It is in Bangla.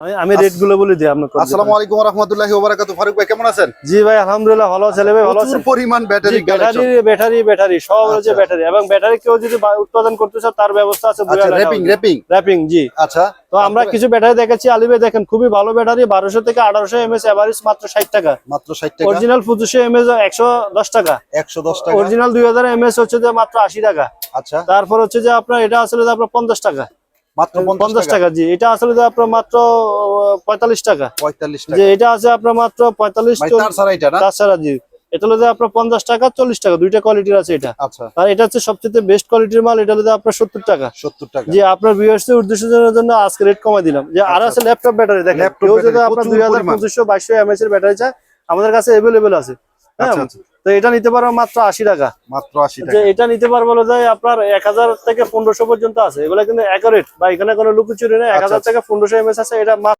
আমি- রেটগুলো বলে দিই আপনার আসসালামু আলাইকুম রহমতুল্লাহি ওবারাকাতু ফারুক ভাই কেমন আছেন? জি ভাই আলহামদুলিল্লাহ ভালো আছে ভাই ভালো আছেন? পরিমাণ ব্যাটারি ব্যাটারি ব্যাটারি ব্যাটারি সব। হচ্ছে আচ্ছা। ব্যাটারি এবং ব্যাটারি কেউ যদি উৎপাদন করতে চায় তার ব্যবস্থা আছে আচ্ছা র্যাপিং র্যাপিং র্যাপিং জি। আচ্ছা। তো আমরা কিছু ব্যাটারি দেখেছি আলিবে দেখেন খুবই ভালো ব্যাটারি বারোশো থেকে আঠারোশো এমএস এভারেজ মাত্র ষাট টাকা। মাত্র 60 টাকা। অরিজিনাল পঁচিশশো এমএস একশো দশ টাকা। 110 টাকা। অরিজিনাল দুই হাজার এমএস হচ্ছে যে মাত্র আশি টাকা। আচ্ছা। তারপর হচ্ছে যে আপনার এটা আসলে যে আপনার পঞ্চাশ টাকা। মাত্র 50 টাকা। টাকা জি। এটা আসলে যে আপনার মাত্র পঁয়তাল্লিশ টাকা। 45 যে টাকা। এটা আছে আপনার মাত্র পঁয়তাল্লিশ তার ছাড়া এটা না? তাছাড়া জি। এটা হলো যে আপনার পঞ্চাশ টাকা চল্লিশ টাকা দুইটা কোয়ালিটির আছে এটা। আচ্ছা। আর এটা হচ্ছে সবচেয়ে বেস্ট কোয়ালিটির মাল এটা হলো যে আপনার সত্তর টাকা। 70 টাকা। আপনার ভিউয়ার্সদের উদ্দেশ্যের জন্য আজকে রেট কমাই দিলাম। যে আর আছে ল্যাপটপ ব্যাটারি দেখেন। কেউ যদি আপনার এর ব্যাটারি চায় আমাদের কাছে আছে। আচ্ছা, আচ্ছা। তো এটা নিতে পারব মাত্র আশি টাকা। মাত্র আশি টাকা। এটা নিতে পারব বলে আপনার এক হাজার থেকে পনেরোশো পর্যন্ত আছে। এগুলো কিন্তু অ্যাকোরেট বা এখানে কোনো লুকুচুরি নেই। এক আচ্ছা, হাজার থেকে পনেরোশো এমএস আছে। এটা